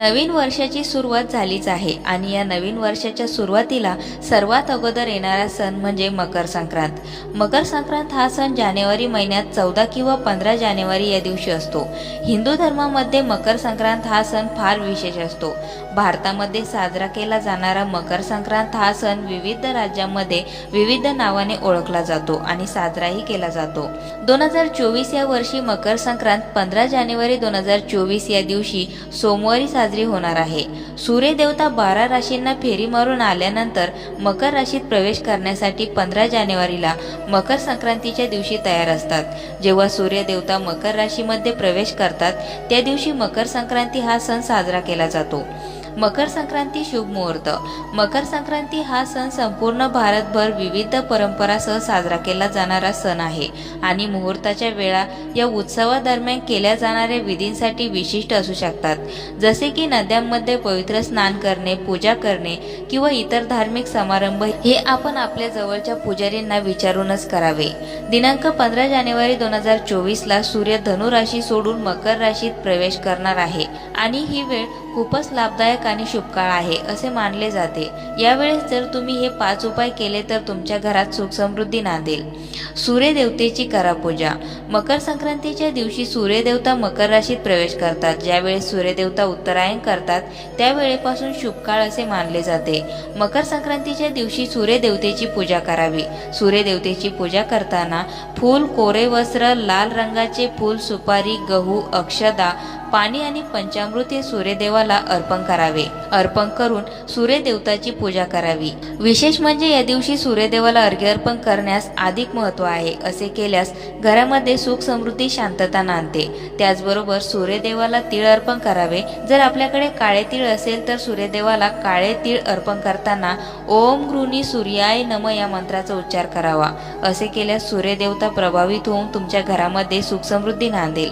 नवीन वर्षाची सुरुवात झालीच आहे आणि या नवीन वर्षाच्या सुरुवातीला सर्वात अगोदर येणारा सण म्हणजे मकर संक्रांत. मकर संक्रांत हा सण जानेवारी महिन्यात चौदा किंवा पंधरा जानेवारी या दिवशी असतो. हिंदू धर्मामध्ये मकर संक्रांत हा सण फार विशेष असतो. भारतामध्ये साजरा केला जाणारा मकर संक्रांत हा सण विविध राज्यांमध्ये विविध नावाने ओळखला जातो आणि साजराही केला जातो. दोन हजार चोवीस या वर्षी मकर संक्रांत पंधरा जानेवारी दोन हजार चोवीस या दिवशी सोमवारी साजरी होणार आहे. सूर्यदेवता बारा राशींना फेरी मारून आल्यानंतर मकर राशीत प्रवेश करण्यासाठी पंधरा जानेवारीला मकर संक्रांतीच्या दिवशी तयार असतात. जेव्हा सूर्यदेवता मकर राशीमध्ये प्रवेश करतात त्या दिवशी मकर संक्रांती हा सण साजरा केला जातो. मकर संक्रांती शुभ मुहूर्त. मकर संक्रांती हा सण संपूर्ण भारतभर विविध परंपरासह साजरा केला जाणारा सण आहे आणि मुहूर्ताच्या वेळा या उत्सवादरम्यान केल्या जाणाऱ्या विधींसाठी विशिष्ट असू शकतात. जसे की नद्यांमध्ये पवित्र स्नान करणे पूजा करणे किंवा इतर धार्मिक समारंभ हे आपण आपल्या जवळच्या पुजारींना विचारूनच करावे. दिनांक पंधरा जानेवारी दोन हजार चोवीसला सूर्य धनु राशी सोडून मकर राशीत प्रवेश करणार आहे आणि ही वेळ खूपच लाभदायक आणि शुभकाळ आहे असे मानले जाते. यावेळेस जर तुम्ही हे पाच उपाय केले तर तुमच्या घरात सुख समृद्धी नांदेल. सूर्यदेवतेची करा पूजा मकर संक्रांतीच्या दिवशी सूर्यदेवता मकर राशीत प्रवेश करतात. ज्यावेळेस सूर्यदेवता उत्तरायण करतात त्यावेळेपासून शुभकाळ असे मानले जाते. मकर संक्रांतीच्या दिवशी सूर्यदेवतेची पूजा करावी. सूर्यदेवतेची पूजा करताना फूल कोरे वस्त्र लाल रंगाचे फूल सुपारी गहू अक्षदा पाणी आणि पंचामृत हे सूर्यदेवाला अर्पण करावे. अर्पण करून सूर्यदेवताची पूजा करावी. विशेष म्हणजे या दिवशी सूर्यदेवाला अर्घ्य अर्पण करण्यास अधिक महत्त्व आहे असे केल्यास घरामध्ये सुख समृद्धी शांतता नांदते. त्याचबरोबर सूर्यदेवाला तीळ अर्पण करावे. जर आपल्याकडे काळे तीळ असेल तर सूर्यदेवाला काळे तीळ अर्पण करताना ओम गृणी सूर्याय नम या मंत्राचा उच्चार करावा. असे केल्यास सूर्यदेवता प्रभावित होऊन तुमच्या घरामध्ये सुख समृद्धी नांदेल.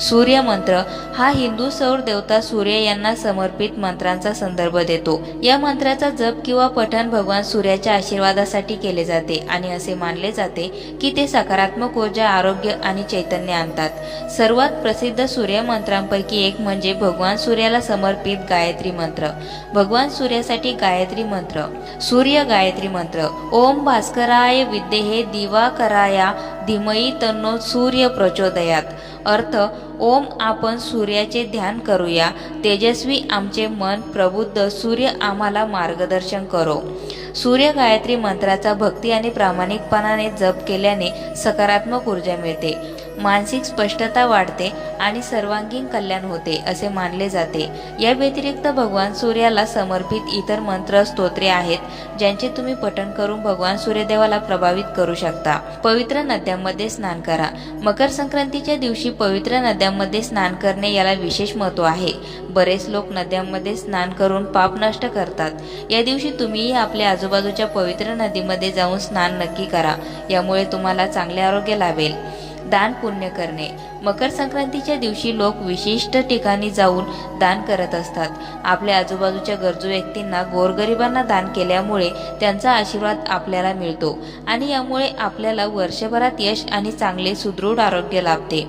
सूर्य मंत्र हा हिंदू सौर देवता सूर्य यांना समर्पित मंत्रांचा संदर्भ देतो. या मंत्राचा जप किंवा पठण भगवान सूर्याच्या आशीर्वादासाठी केले जाते आणि असे मानले जाते की ते सकारात्मक ऊर्जा आरोग्य आणि चैतन्य आणतात. सर्वात प्रसिद्ध सूर्य मंत्रांपैकी एक म्हणजे भगवान सूर्याला समर्पित गायत्री मंत्र. भगवान सूर्यासाठी गायत्री मंत्र. सूर्य गायत्री मंत्र. ओम भास्कराय विद्येहे दिवाकराया धीमई तन्नो सूर्य प्रचोदयात. अर्थ ओम आपण सूर्याचे ध्यान करूया. तेजस्वी आमचे मन प्रबुद्ध सूर्य आम्हाला मार्गदर्शन करो. सूर्य गायत्री मंत्राचा भक्ती आणि प्रामाणिकपणाने जप केल्याने सकारात्मक ऊर्जा मिळते. मानसिक स्पष्टता वाढते आणि सर्वांगीण कल्याण होते असे मानले जाते. या व्यतिरिक्त भगवान सूर्याला समर्पित इतर मंत्र स्तोत्रे आहेत ज्यांचे तुम्ही पठण करून भगवान सूर्यदेवाला प्रभावित करू शकता. पवित्र नद्यांमध्ये स्नान करा. मकर संक्रांतीच्या दिवशी पवित्र नद्यांमध्ये स्नान करणे याला विशेष महत्त्व आहे. बरेच लोक नद्यांमध्ये स्नान करून पाप नष्ट करतात. या दिवशी तुम्हीही आपल्या आजूबाजूच्या पवित्र नदीमध्ये जाऊन स्नान नक्की करा. यामुळे तुम्हाला चांगले आरोग्य लाभेल. दान पुण्य करणे. मकर संक्रांतीच्या दिवशी लोक विशिष्ट ठिकाणी जाऊन दान करत असतात. आपल्या आजूबाजूच्या गरजू व्यक्तींना गोरगरिबांना दान केल्यामुळे त्यांचा आशीर्वाद आपल्याला मिळतो आणि यामुळे आपल्याला वर्षभरात यश आणि चांगले सुदृढ आरोग्य लाभते.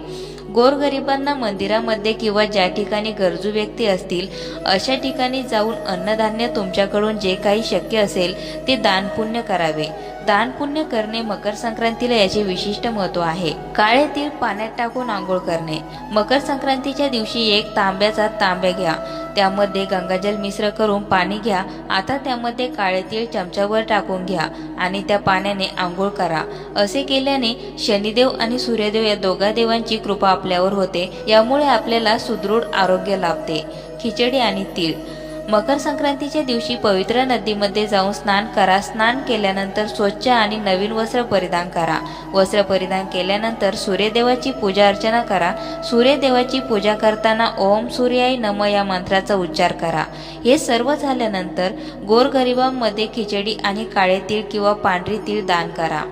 गोरगरिबांना मंदिरामध्ये किंवा ज्या ठिकाणी गरजू व्यक्ती असतील अशा ठिकाणी जाऊन अन्नधान्य तुमच्याकडून जे काही शक्य असेल ते दानपुण्य करावे. दानपुण्य करणे मकर संक्रांतीला याचे विशिष्ट महत्त्व आहे. काळे तीळ पाण्यात टाकून आंघोळ करणे. मकर संक्रांतीच्या दिवशी एक तांब्याचा तांब्या घ्या. त्यामध्ये गंगाजल मिश्र करून पाणी घ्या. आता त्यामध्ये काळे तीळ चमच्यावर टाकून घ्या आणि त्या पाण्याने आंघोळ करा. असे केल्याने शनिदेव आणि सूर्यदेव या दोघा देवांची कृपा आपल्यावर होते. यामुळे आपल्याला सुदृढ आरोग्य लाभते. खिचडी आणि तीळ. मकर संक्रांतीच्या दिवशी पवित्र नदीमध्ये जाऊन स्नान करा. स्नान केल्यानंतर स्वच्छ आणि नवीन वस्त्र परिधान करा. वस्त्र परिधान केल्यानंतर सूर्यदेवाची पूजा अर्चना करा. सूर्यदेवाची पूजा करताना ओम सूर्याय नम या मंत्राचा उच्चार करा. हे सर्व झाल्यानंतर गोरगरिबांमध्ये खिचडी आणि काळे तीळ किंवा पांढरी तीळ दान करा.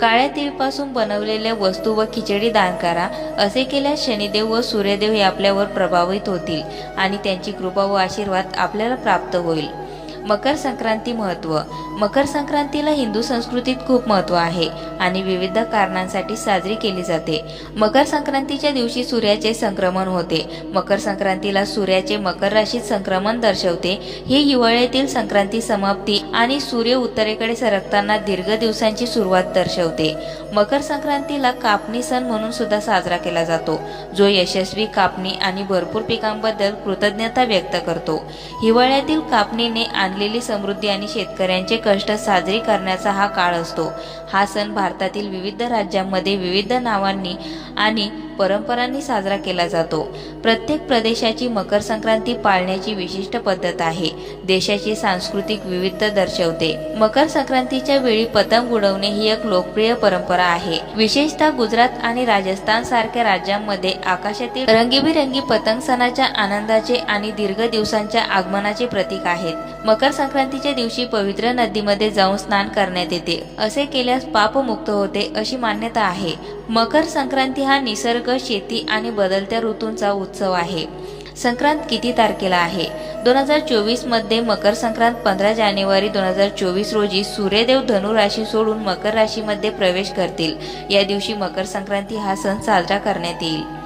काळ्या तीळपासून बनवलेल्या वस्तू व खिचडी दान करा. असे केल्यास शनिदेव व सूर्यदेव हे आपल्यावर प्रभावित होतील आणि त्यांची कृपा व आशीर्वाद आपल्याला प्राप्त होईल. मकर संक्रांती महत्त्व मकर संक्रांतीला हिंदू संस्कृतीत खूप महत्त्व आहे आणि विविध कारणांसाठी साजरी केली जाते. मकर संक्रांतीच्या दिवशी सूर्याचे संक्रमण होते. मकर संक्रांतीला सूर्याचे मकर राशीत संक्रमण दर्शवते. ही हिवाळ्यातील संक्रांती समाप्ती आणि सूर्य उत्तरेकडे सरकताना दीर्घ दिवसांची सुरुवात दर्शवते. मकर संक्रांतीला कापणी सण म्हणून सुद्धा साजरा केला जातो जो यशस्वी कापणी आणि भरपूर पिकांबद्दल कृतज्ञता व्यक्त करतो. हिवाळ्यातील कापणीने आणलेली समृद्धी आणि शेतकऱ्यांचे कष्ट साजरी करण्याचा हा काळ असतो. हा सण भारतातील विविध राज्यांमध्ये विविध नावांनी आणि परंपरांनी साजरा केला जातो. प्रत्येक प्रदेशाची मकर संक्रांती पाळण्याची विशिष्ट पद्धत आहे. देशाची सांस्कृतिक विविधता दर्शवते. मकर संक्रांतीच्या वेळी पतंग उडवणे ही एक लोकप्रिय परंपरा आहे. विशेषतः गुजरात आणि राजस्थान सारख्या राज्यांमध्ये आकाशातील रंगीबिरंगी पतंग सणाच्या आनंदाचे आणि दीर्घ दिवसांच्या आगमनाचे प्रतीक आहेत. मकर संक्रांतीच्या दिवशी पवित्र नदीमध्ये जाऊन स्नान करण्यात येते. असे केल्यास पापमुक्त होते अशी मान्यता आहे. मकर संक्रांती हा निसर्ग शेती आणि बदलत्या ऋतूंचा उत्सव आहे. संक्रांत किती तारखेला आहे? दोन हजार चोवीसमध्ये मकर संक्रांत पंधरा जानेवारी दोन हजार चोवीस रोजी सूर्यदेव धनु राशी सोडून मकर राशीमध्ये प्रवेश करतील. या दिवशी मकर संक्रांती हा सण साजरा करण्यात येईल.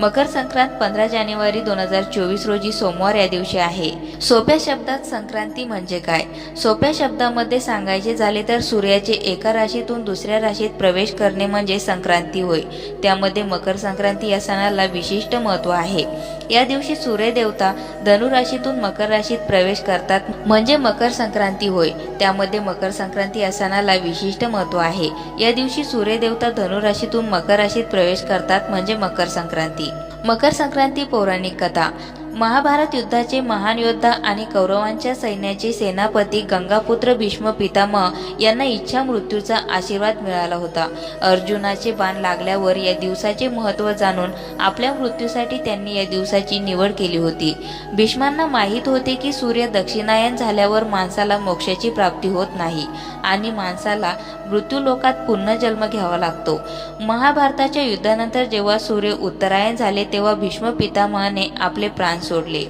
मकर संक्रांत पंधरा जानेवारी दोन हजार चोवीस रोजी सोमवार या दिवशी आहे. सोप्या शब्दात संक्रांती म्हणजे काय? सोप्या शब्दामध्ये सांगायचे झाले तर सूर्याचे एका राशीतून दुसऱ्या राशीत प्रवेश करणे म्हणजे संक्रांती होय. त्यामध्ये मकर संक्रांती या सणाला विशिष्ट महत्त्व आहे. या दिवशी सूर्यदेवता धनुराशीतून मकर राशीत प्रवेश करतात. म्हणजे मकर संक्रांती होय. त्यामध्ये मकर संक्रांती या सणाला विशिष्ट महत्त्व आहे. या दिवशी सूर्यदेवता धनुराशीतून मकर राशीत प्रवेश करतात. म्हणजे मकर संक्रांती. मकर संक्रांती पौराणिक कथा. महाभारत युद्धाचे महान योद्धा आणि कौरवांच्या सैन्याचे सेनापती गंगापुत्र भीष्म पितामह यांना इच्छा मृत्यूचा आशीर्वाद मिळाला होता. अर्जुनाचे बाण लागल्यावर या दिवसाचे महत्त्व जाणून आपल्या मृत्यूसाठी त्यांनी या दिवसाची निवड केली होती. भीष्मांना माहीत होते की सूर्य दक्षिणायन झाल्यावर माणसाला मोक्षाची प्राप्ती होत नाही आणि माणसाला मृत्यूलोकात पुन्हा जन्म घ्यावा लागतो. महाभारताच्या युद्धानंतर जेव्हा सूर्य उत्तरायण झाले तेव्हा भीष्म पितामहाने आपले प्राण सोडले.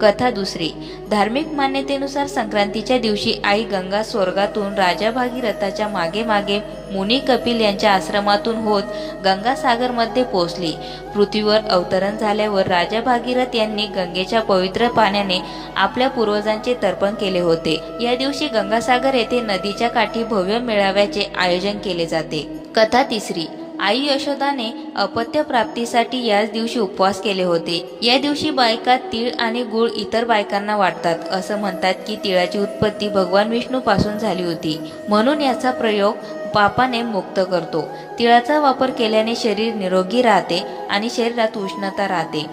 कथा दुसरी. धार्मिक मान्यतेनुसार संक्रांतीच्या दिवशी आई गंगा स्वर्गातून राजा भागीरथाच्या मागे मागे मुनी कपिल यांच्या आश्रमातून होत गंगासागरमध्ये पोहोचली. पृथ्वीवर अवतरण झाल्यावर राजा भागीरथ यांनी गंगेच्या पवित्र पाण्याने आपल्या पूर्वजांचे तर्पण केले होते. या दिवशी गंगासागर येथे नदीच्या काठी भव्य मेळाव्याचे आयोजन केले जाते. कथा तिसरी. आई यशोदाने अपत्य प्राप्तीसाठी याच दिवशी उपवास केले होते. या दिवशी बायका तीळ आणि गुळ इतर बायकांना वाटतात असं म्हणतात की तिळाची उत्पत्ती भगवान विष्णू पासून झाली होती. म्हणून याचा प्रयोग पापाने मुक्त करतो. तिळाचा वापर केल्याने शरीर निरोगी राहते आणि शरीरात उष्णता राहते.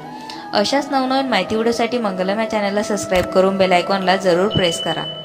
अशाच नवनवीन माहिती व्हिडिओसाठी मंगलम या चॅनलला सबस्क्राईब करून बेल आयकॉनला जरूर प्रेस करा.